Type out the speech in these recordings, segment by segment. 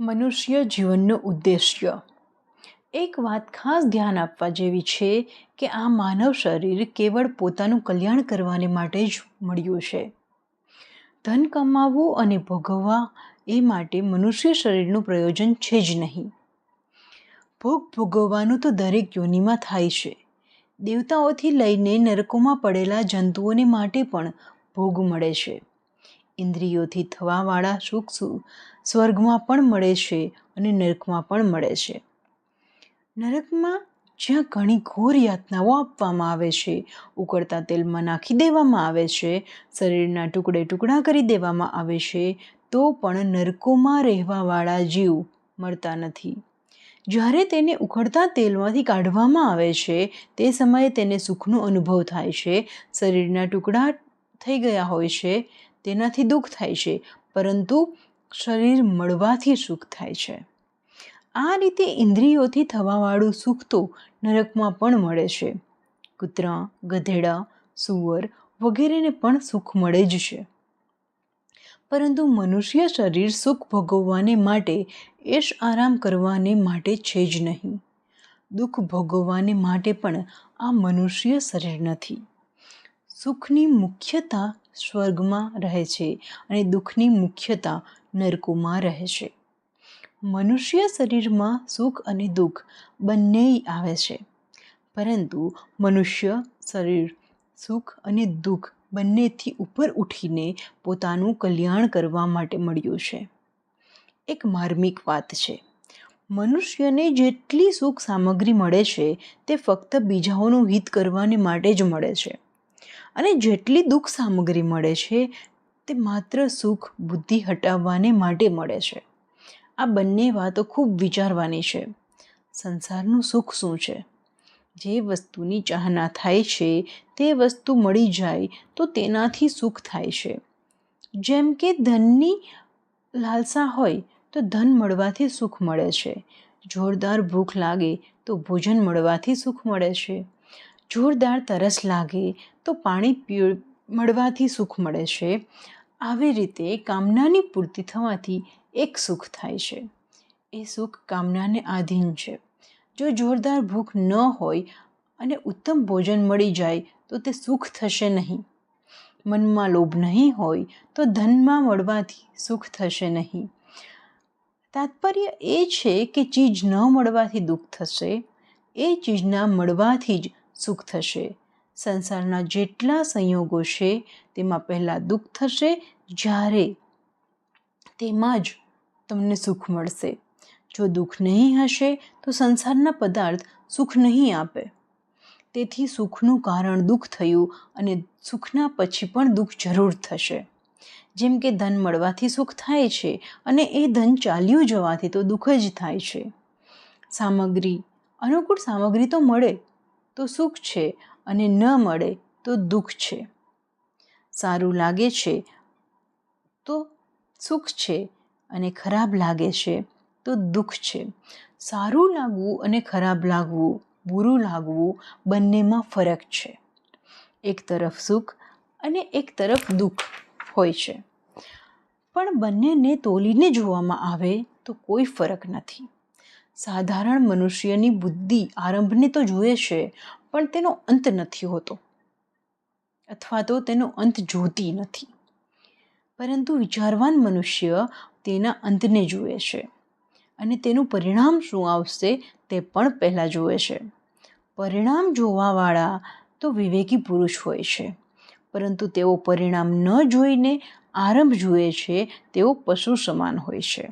મનુષ્ય જીવનનો ઉદ્દેશ્ય. એક વાત ખાસ ધ્યાન આપવા જેવી છે કે આ માનવ શરીર કેવળ પોતાનું કલ્યાણ કરવાને માટે જ મળ્યું છે. ધન કમાવવું અને ભોગવવા એ માટે મનુષ્ય શરીરનું પ્રયોજન છે જ નહીં. ભોગ ભોગવવાનું તો દરેક યોનિમાં થાય છે. દેવતાઓથી લઈને નરકોમાં પડેલા જંતુઓને માટે પણ ભોગ મળે છે. ઇન્દ્રિયોથી થવાવાળા સુખ સ્વર્ગમાં પણ મળે છે અને નરકમાં પણ મળે છે. નરકમાં જ્યાં ઘણી ઘોર યાતનાઓ આપવામાં આવે છે, ઉકળતા તેલમાં નાખી દેવામાં આવે છે, શરીરના ટુકડે ટુકડા કરી દેવામાં આવે છે, તો પણ નરકોમાં રહેવાવાળા જીવ મળતા નથી. જ્યારે તેને ઉકળતા તેલમાંથી કાઢવામાં આવે છે, તે સમયે તેને સુખનો અનુભવ થાય છે, શરીરના ટુકડા થઈ ગયા હોય છે તેનાથી દુઃખ થાય છે, પરંતુ શરીર મળવાથી સુખ થાય છે. આ રીતે ઇન્દ્રિયોથી થવાવાળું સુખ તો નરકમાં પણ મળે છે. કૂતરા, ગધેડા, સુવર વગેરેને પણ સુખ મળે જ છે. પરંતુ મનુષ્ય શરીર સુખ ભોગવવાને માટે એશ આરામ કરવાને માટે છે જ નહીં. દુઃખ ભોગવવાને માટે પણ આ મનુષ્ય શરીર નથી. સુખની મુખ્યતા સ્વર્ગમાં રહે છે અને દુઃખની મુખ્યતા નરકોમાં રહે છે. મનુષ્ય શરીરમાં સુખ અને દુઃખ બંને આવે છે. પરંતુ મનુષ્ય શરીર, સુખ અને દુઃખ બંનેથી ઉપર ઉઠીને પોતાનું કલ્યાણ કરવા માટે મળ્યું છે. એક માર્મિક વાત છે. મનુષ્યને જેટલી સુખ સામગ્રી મળે છે, તે ફક્ત બીજાઓનું હિત કરવાને માટે જ મળે છે. અને જેટલી દુઃખ સામગ્રી મળે છે, તે માત્ર સુખ, બુદ્ધિ હટાવવાને માટે મળે છે. આ બંને વાતો ખૂબ વિચારવાની છે. સંસારનું સુખ શું છે? જે વસ્તુની ચાહના થાય છે, તે વસ્તુ મળી જાય તો તેનાથી સુખ થાય છે. જેમ કે ધનની લાલસા હોય તો ધન મળવાથી સુખ મળે છે. જોરદાર ભૂખ લાગે તો ભોજન મળવાથી સુખ મળે છે. જોરદાર તરસ લાગે તો પાણી પી મળવાથી સુખ મળે છે. આવી રીતે કામનાની પૂર્તિ થવાથી એક સુખ થાય છે. એ સુખ કામનાને આધીન છે. જો જોરદાર ભૂખ ન હોય અને ઉત્તમ ભોજન મળી જાય તો તે સુખ થશે નહીં. મનમાં લોભ નહીં હોય તો ધનમાં મળવાથી સુખ થશે નહીં. તાત્પર્ય એ છે કે ચીજ ન મળવાથી દુઃખ થશે. એ ચીજના મળવાથી જ સુખ થશે. સંસારના જેટલા સંયોગો છે, તેમાં પહેલાં દુઃખ થશે, જ્યારે તેમાં જ તમને સુખ મળશે. જો દુઃખ નહીં હશે, તો સંસારના પદાર્થ સુખ નહીં આપે. તેથી સુખનું કારણ દુઃખ થયું અને સુખના પછી પણ દુઃખ જરૂર થશે. જેમ કે ધન મળવાથી સુખ થાય છે અને એ ધન ચાલ્યું જવાથી તો દુઃખ જ થાય છે. સામગ્રી, અનુકૂળ સામગ્રી તો મળે તો સુખ છે અને ન મળે તો દુઃખ છે. સારું લાગે છે તો સુખ છે અને ખરાબ લાગે છે તો દુઃખ છે. સારું લાગવું અને ખરાબ લાગવું, બુરું લાગવું બંનેમાં ફરક છે. એક તરફ સુખ અને એક તરફ દુઃખ હોય છે. પણ બંનેને તોલીને જોવામાં આવે તો કોઈ ફરક નથી. સાધારણ મનુષ્યની બુદ્ધિ આરંભને તો જુએ છે, પણ તેનો અંત નથી હોતો. અથવા તો તેનો અંત જોતી નથી. પરંતુ વિચારવાન મનુષ્ય તેના અંતને જુએ છે અને તેનું પરિણામ શું આવશે તે પણ પહેલાં જુએ છે. પરિણામ જોવાવાળા તો વિવેકી પુરુષ હોય છે, પરંતુ તેઓ પરિણામ ન જોઈને આરંભ જુએ છે તેઓ પશુ સમાન હોય છે.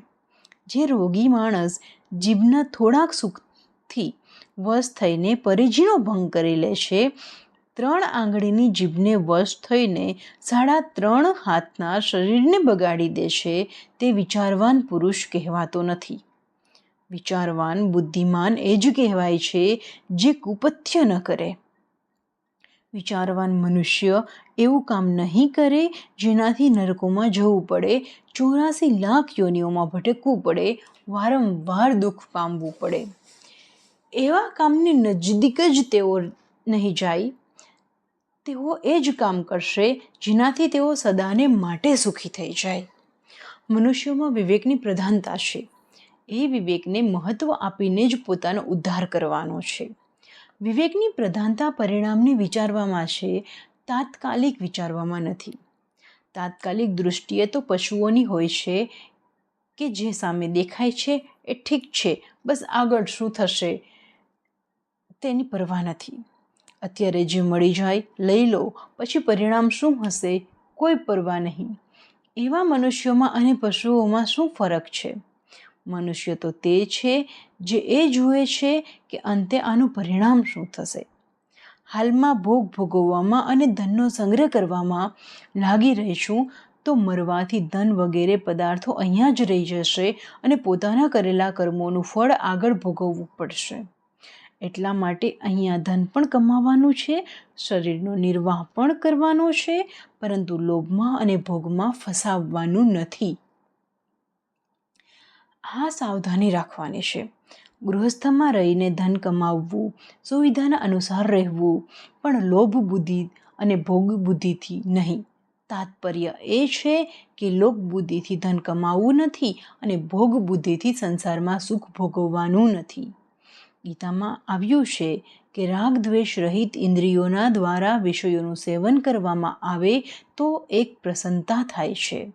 જે રોગી માણસ જીભના થોડાક સુખથી વશ થઈને પરિજીનો ભંગ કરી લે છે. ત્રણ આંગળીની જીભને વશ થઈને સાડા ત્રણ હાથના શરીરને બગાડી દે છે તે વિચારવાન પુરુષ કહેવાતો નથી. વિચારવાન, બુદ્ધિમાન એ જ કહેવાય છે જે કુપથ્ય ન કરે. વિચારવાન મનુષ્ય એવું કામ નહીં કરે જેનાથી નરકોમાં જવું પડે, ચોરાસી લાખ યોનિઓમાં ભટકવું પડે, વારંવાર દુઃખ પામવું પડે. એવા કામની નજદીક જ તેઓ નહીં જાય. તેઓ એ જ કામ કરશે જેનાથી તેઓ સદાને માટે સુખી થઈ જાય. મનુષ્યોમાં વિવેકની પ્રધાનતા છે. એ વિવેકને મહત્ત્વ આપીને જ પોતાનો ઉદ્ધાર કરવાનો છે. વિવેકની પ્રધાનતા પરિણામને વિચારવામાં છે, તાત્કાલિક વિચારવામાં નથી. તાત્કાલિક દૃષ્ટિએ તો પશુઓની હોય છે કે જે સામે દેખાય છે એ ઠીક છે, બસ આગળ શું થશે તેની પરવા નથી. અત્યારે જે મળી જાય લઈ લો, પછી પરિણામ શું હશે કોઈ પરવા નહીં. એવા મનુષ્યોમાં અને પશુઓમાં શું ફરક છે? મનુષ્ય તો તે છે જે એ જુએ છે કે અંતે આનું પરિણામ શું થશે. હાલમાં ભોગ ભોગવવામાં અને ધનનો સંગ્રહ કરવામાં લાગી રહીશું તો મરવાથી ધન વગેરે પદાર્થો અહીંયા જ રહી જશે અને પોતાના કરેલા કર્મોનું ફળ આગળ ભોગવવું પડશે. એટલા માટે અહીંયા ધન પણ કમાવાનું છે, શરીરનો નિર્વાહ પણ કરવાનો છે, પરંતુ લોભમાં અને ભોગમાં ફસાવવાનું નથી. આ સાવધાની રાખવાની છે. ગૃહસ્થમાં રહીને ધન કમાવવું, સુવિધાના અનુસાર રહેવું, પણ લોભ બુદ્ધિ અને ભોગ બુદ્ધિથી નહીં. તાત્પર્ય એ છે કે લોક બુદ્ધિથી ધન કમાવવું નથી અને ભોગ બુદ્ધિથી સંસારમાં સુખ ભોગવવાનું નથી. ગીતામાં આવ્યું છે કે રાગ દ્વેષ રહિત ઇન્દ્રિયોના દ્વારા વિષયોનું સેવન કરવામાં આવે તો એક પ્રસન્નતા થાય છે.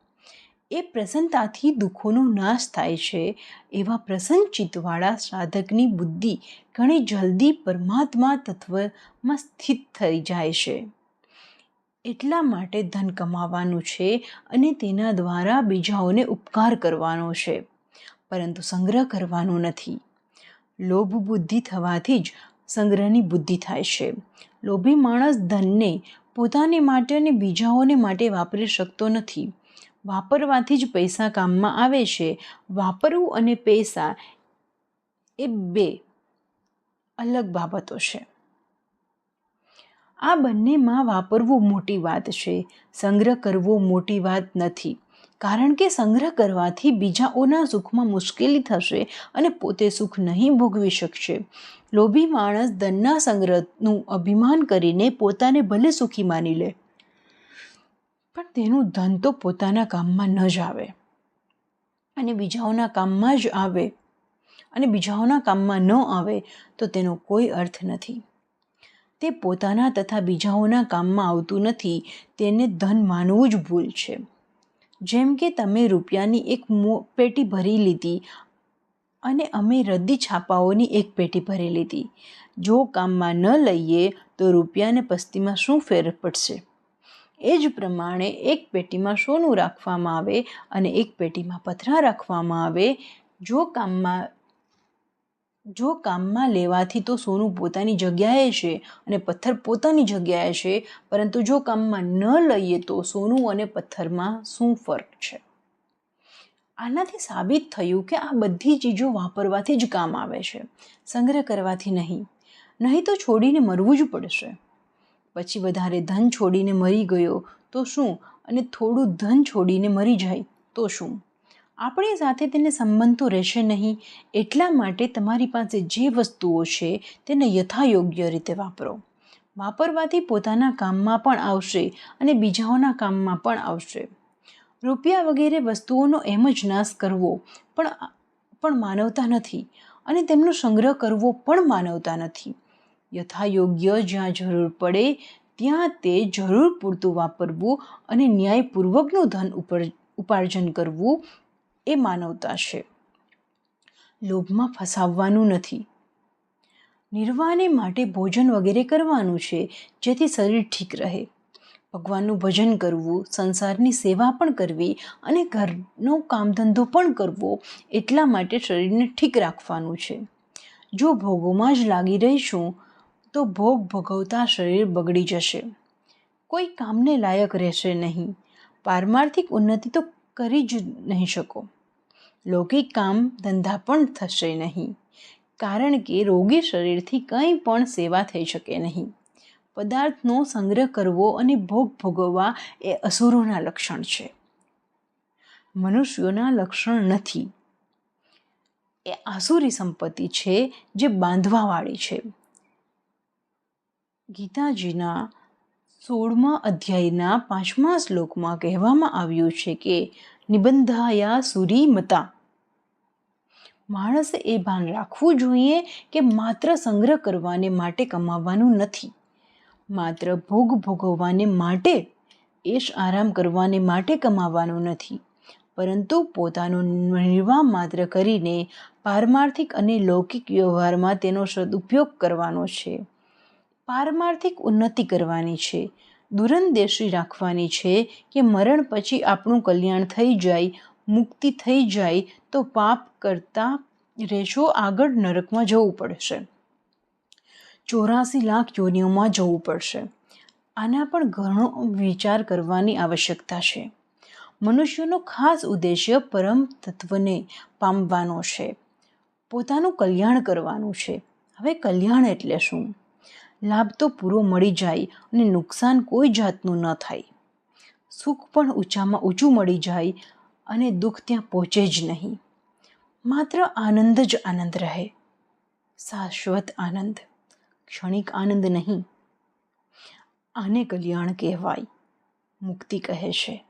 એ પ્રસન્નતાથી દુઃખોનો નાશ થાય છે. એવા પ્રસન્ન ચિત્તવાળા સાધકની બુદ્ધિ ઘણી જલ્દી પરમાત્મા તત્વમાં સ્થિત થઈ જાય છે. એટલા માટે ધન કમાવાનું છે અને તેના દ્વારા બીજાઓને ઉપકાર કરવાનો છે. પરંતુ સંગ્રહ કરવાનો નથી. લોભ બુદ્ધિ થવાથી જ સંગ્રહની બુદ્ધિ થાય છે. લોભી માણસ ધનને પોતાને માટે અને બીજાઓને માટે વાપરી શકતો નથી. વાપરવાથી જ પૈસા કામમાં આવે છે. વાપરવું અને પૈસા એ બે અલગ બાબતો છે. આ બંનેમાં વાપરવું મોટી વાત છે. સંગ્રહ કરવો મોટી વાત નથી. કારણ કે સંગ્રહ કરવાથી બીજાઓના સુખમાં મુશ્કેલી થશે અને પોતે સુખ નહીં ભોગવી શકશે. લોભી માણસ ધનના સંગ્રહનું અભિમાન કરીને પોતાને ભલે સુખી માની લે. પણ તેનું ધન તો પોતાના કામમાં ન જ આવે. અને બીજાઓના કામમાં જ આવે. અને બીજાઓના કામમાં ન આવે તો તેનો કોઈ અર્થ નથી. તે પોતાના તથા બીજાઓના કામમાં આવતું નથી. તેને ધન માનવું જ ભૂલ છે. જેમ કે તમે રૂપિયાની એક પેટી ભરી લીધી અને અમે રદ્દી છાપાઓની એક પેટી ભરી લીધી. જો કામમાં ન લઈએ તો રૂપિયાને પસ્તીમાં શું ફેર પડશે? એ જ પ્રમાણે એક પેટીમાં સોનું રાખવામાં આવે અને એક પેટીમાં પથરા રાખવામાં આવે. જો કામમાં જો કામમાં લેવાથી તો સોનું પોતાની જગ્યાએ છે અને પથ્થર પોતાની જગ્યાએ છે, પરંતુ જો કામમાં ન લઈએ તો સોનું અને પથ્થરમાં શું ફરક છે? આનાથી સાબિત થયું કે આ બધી ચીજો વાપરવાથી જ કામ આવે છે. સંગ્રહ કરવાથી નહીં. નહીં તો છોડીને મરવું જ પડશે. પછી વધારે ધન છોડીને મરી ગયો, તો શું? અને થોડું ધન છોડીને મરી જાય, તો શું? આપણી સાથે તેને સંબંધ તો રહેશે નહીં, એટલા માટે તમારી પાસે જે વસ્તુઓ છે તેને યથાયોગ્ય રીતે વાપરો. વાપરવાથી પોતાના કામમાં પણ આવશે અને બીજાઓના કામમાં પણ આવશે. રૂપિયા વગેરે વસ્તુઓનો એમ જ નાશ કરવો પણ પણ માનવતા નથી અને તેમનો સંગ્રહ કરવો પણ માનવતા નથી. યથાયોગ્ય જ્યાં જરૂર પડે, ત્યાં તે જરૂર પૂરતું વાપરવું અને ન્યાયપૂર્વકનું ધન ઉપર, ઉપાર્જન કરવું એ માનવતા છે. લોભમાં ફસાવવાનું નથી. નિર્વાહને માટે ભોજન વગેરે કરવાનું છે, જેથી શરીર ઠીક રહે. ભગવાનનું ભજન કરવું, સંસારની સેવા પણ કરવી અને ઘરનો કામધંધો પણ કરવો, એટલા માટે શરીરને ઠીક રાખવાનું છે. જો ભોગોમાં જ લાગી રહીશું તો ભોગ ભોગવતા શરીર બગડી જશે. કોઈ કામને લાયક રહેશે નહીં. પારમાર્થિક ઉન્નતિ તો કરી જ નહીં શકો. લૌકિક કામ ધંધા પણ થશે નહીં. કારણ કે રોગી શરીરથી કંઈ પણ સેવા થઈ શકે નહીં. પદાર્થનો સંગ્રહ કરવો અને ભોગ ભોગવવા એ અસુરોના લક્ષણ છે. મનુષ્યોના લક્ષણ નથી. એ આસુરી સંપત્તિ છે જે બાંધવાવાળી છે. ગીતાજીના સોળમા અધ્યાયના પાંચમા શ્લોકમાં કહેવામાં આવ્યું છે કે, નિબંધાયા સુરી મતા. માણસે એ ભાન રાખવું જોઈએ કે માત્ર સંગ્રહ કરવાને માટે કમાવાનું નથી. માત્ર ભોગ ભોગવવાને માટે, એશ આરામ કરવાને માટે કમાવાનું નથી. પરંતુ પોતાનો નિર્વાહ માત્ર કરીને પારમાર્થિક અને લૌકિક વ્યવહારમાં તેનો સદુપયોગ કરવાનો છે. પારમાર્થિક ઉન્નતિ કરવાની છે. દૂરંદેશી રાખવાની છે કે મરણ પછી આપણું કલ્યાણ થઈ જાય, મુક્તિ થઈ જાય, તો પાપ કરતા રેશો આગળ નરકમાં જવું પડશે. ચોરાસી લાખ યોનિઓમાં જવું પડશે. આના પણ ઘણો વિચાર કરવાની આવશ્યકતા છે. મનુષ્યનો ખાસ ઉદ્દેશ્ય પરમ તત્વને પામવાનો છે. પોતાનું કલ્યાણ કરવાનું છે. હવે કલ્યાણ એટલે શું? લાભ તો પૂરો મળી જાય અને નુકસાન કોઈ જાતનું ન થાય. સુખ પણ ઊંચામાં ઊંચું મળી જાય અને દુઃખ ત્યાં પહોંચે જ નહીં. માત્ર આનંદ જ આનંદ રહે. શાશ્વત આનંદ. ક્ષણિક આનંદ નહીં. આને કલ્યાણ કહેવાય. મુક્તિ કહે છે.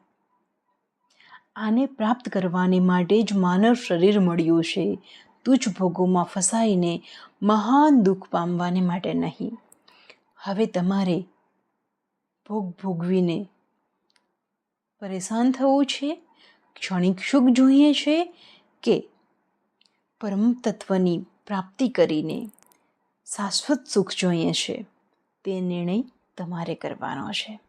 આને પ્રાપ્ત કરવાને માટે જ માનવ શરીર મળ્યું છે. તુચ્છ ભોગોમાં ફસાઈને મહાન દુઃખ પામવાને માટે નહીં. હવે તમારે ભોગ ભોગવીને પરેશાન થવું છે? ક્ષણિક સુખ જોઈએ છે કે પરમ તત્વની પ્રાપ્તિ કરીને શાશ્વત સુખ જોઈએ છે? તે નિર્ણય તમારે કરવાનો છે.